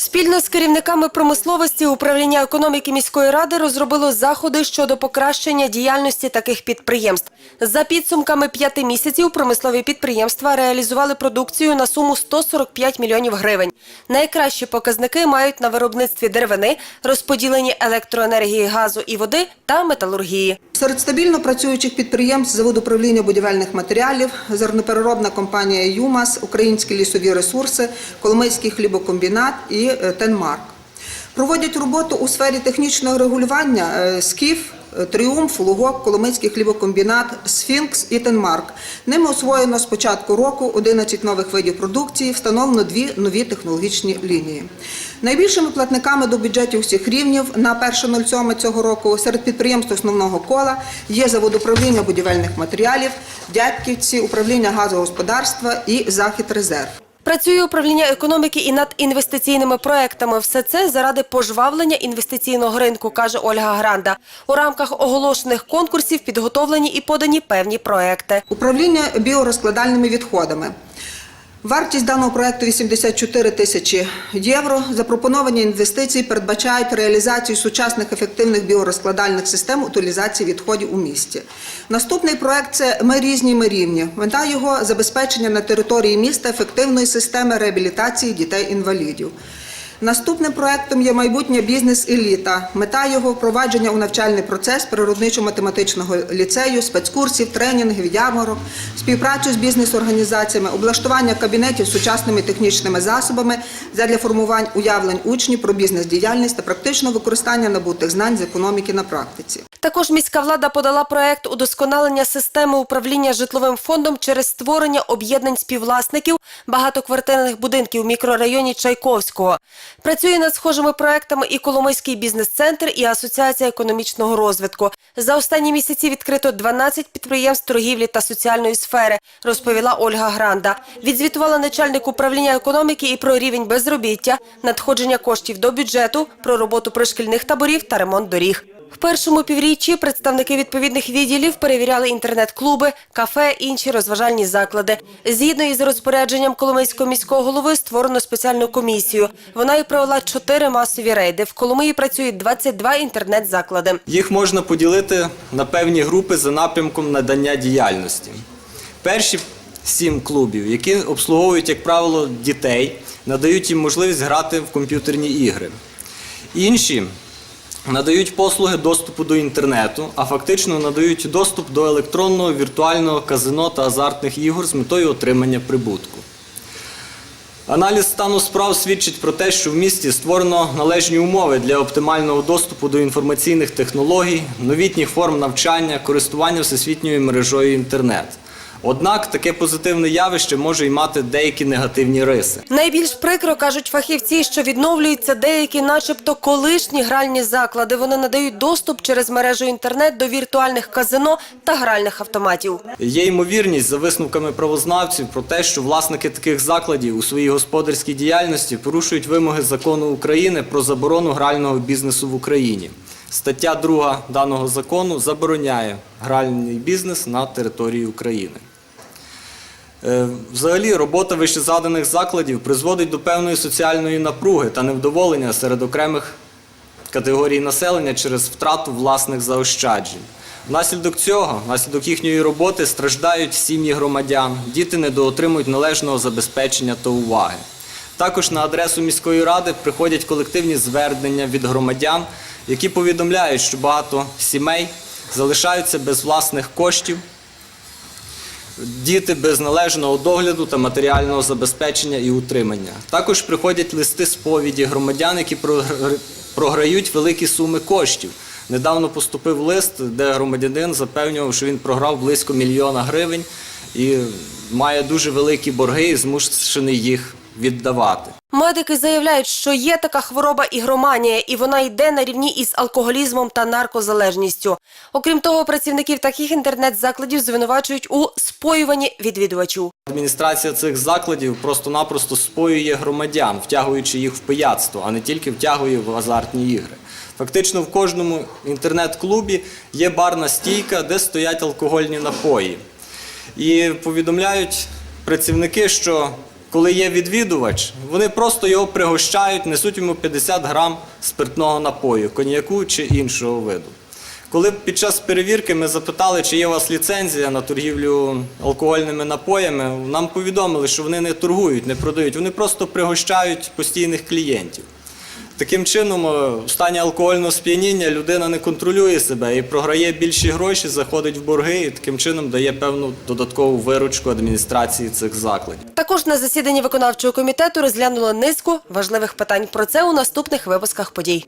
Спільно з керівниками промисловості управління економіки міської ради розробило заходи щодо покращення діяльності таких підприємств. За підсумками п'яти місяців промислові підприємства реалізували продукцію на суму 145 мільйонів гривень. Найкращі показники мають на виробництві деревини, розподіленні електроенергії, газу і води та металургії. Серед стабільно працюючих підприємств завод управління будівельних матеріалів, зернопереробна компанія ЮМАС, Українські лісові ресурси, Коломийський хлібокомбінат і Тенмар. Проводять роботу у сфері технічного регулювання е, СКІФ, е, Тріумф, Лугок, Коломийський хлібокомбінат, Сфінкс і Тенмарк. Ними освоєно з початку року 11 нових видів продукції, встановлено дві нові технологічні лінії. Найбільшими платниками до бюджетів усіх рівнів на 1.07 цього року серед підприємств основного кола є завод управління будівельних матеріалів, Дядьківці, управління газогосподарства і Захід Резерв. Працює управління економіки і над інвестиційними проектами. Все це заради пожвавлення інвестиційного ринку, каже Ольга Гранда. У рамках оголошених конкурсів підготовлені і подані певні проекти. Управління біорозкладальними відходами. Вартість даного проекту 84 тисячі євро. Запропоновані інвестиції передбачають реалізацію сучасних ефективних біорозкладальних систем утилізації відходів у місті. Наступний проект це Ми різні, ми рівні. Мета його забезпечення на території міста ефективної системи реабілітації дітей-інвалідів. Наступним проектом є майбутнє бізнес-еліта. Мета його впровадження у навчальний процес природничо-математичного ліцею, спецкурсів, тренінгів, ярмарок, співпрацю з бізнес-організаціями, облаштування кабінетів сучасними технічними засобами задля формувань уявлень учнів про бізнес-діяльність та практичного використання набутих знань з економіки на практиці. Також міська влада подала проект удосконалення системи управління житловим фондом через створення об'єднань співвласників багатоквартирних будинків в мікрорайоні Чайковського. Працює над схожими проектами і Коломийський бізнес-центр, і Асоціація економічного розвитку. За останні місяці відкрито 12 підприємств торгівлі та соціальної сфери, розповіла Ольга Гранда. Відзвітувала начальник управління економіки і про рівень безробіття, надходження коштів до бюджету, про роботу пришкільних таборів та ремонт доріг. В першому півріччі представники відповідних відділів перевіряли інтернет-клуби, кафе, інші розважальні заклади. Згідно із розпорядженням Коломийського міського голови створено спеціальну комісію. Вона і провела чотири масові рейди. В Коломиї працюють 22 інтернет-заклади. Їх можна поділити на певні групи за напрямком надання діяльності. Перші сім клубів, які обслуговують, як правило, дітей, надають їм можливість грати в комп'ютерні ігри. Інші надають послуги доступу до інтернету, а фактично надають доступ до електронного віртуального казино та азартних ігор з метою отримання прибутку. Аналіз стану справ свідчить про те, що в місті створено належні умови для оптимального доступу до інформаційних технологій, новітніх форм навчання, користування всесвітньою мережою інтернет. Однак таке позитивне явище може й мати деякі негативні риси. Найбільш прикро кажуть фахівці, що відновлюються деякі, начебто, колишні гральні заклади. Вони надають доступ через мережу інтернет до віртуальних казино та гральних автоматів. Є ймовірність за висновками правознавців про те, що власники таких закладів у своїй господарській діяльності порушують вимоги закону України про заборону грального бізнесу в Україні. Стаття 2 даного закону забороняє гральний бізнес на території України. Е, Взагалі, робота вищезаданих закладів призводить до певної соціальної напруги та невдоволення серед окремих категорій населення через втрату власних заощаджень. Внаслідок цього, внаслідок їхньої роботи, страждають сім'ї громадян, діти недоотримують належного забезпечення та уваги. Також на адресу міської ради приходять колективні звернення від громадян, які повідомляють, що багато сімей залишаються без власних коштів, діти без належного догляду та матеріального забезпечення і утримання. Також приходять листи сповіді громадян, які програ- програють великі суми коштів. Недавно поступив лист, де громадянин запевнював, що він програв близько мільйона гривень і має дуже великі борги і змушений їх віддавати. Медики заявляють, що є така хвороба ігроманія, і вона йде на рівні із алкоголізмом та наркозалежністю. Окрім того, працівників таких інтернет-закладів звинувачують у споюванні відвідувачів. Адміністрація цих закладів просто-напросто споює громадян, втягуючи їх в пияцтво, а не тільки втягує в азартні ігри. Фактично в кожному інтернет-клубі є барна стійка, де стоять алкогольні напої. І повідомляють працівники, що коли є відвідувач, вони просто його пригощають, несуть йому 50 грам спиртного напою, коньяку чи іншого виду. Коли під час перевірки ми запитали, чи є у вас ліцензія на торгівлю алкогольними напоями, нам повідомили, що вони не торгують, не продають, вони просто пригощають постійних клієнтів. Таким чином, е, в стані алкогольного сп'яніння людина не контролює себе і програє більші гроші, заходить в борги і таким чином дає певну додаткову виручку адміністрації цих закладів. Також на засіданні виконавчого комітету розглянули низку важливих питань. Про це у наступних випусках подій.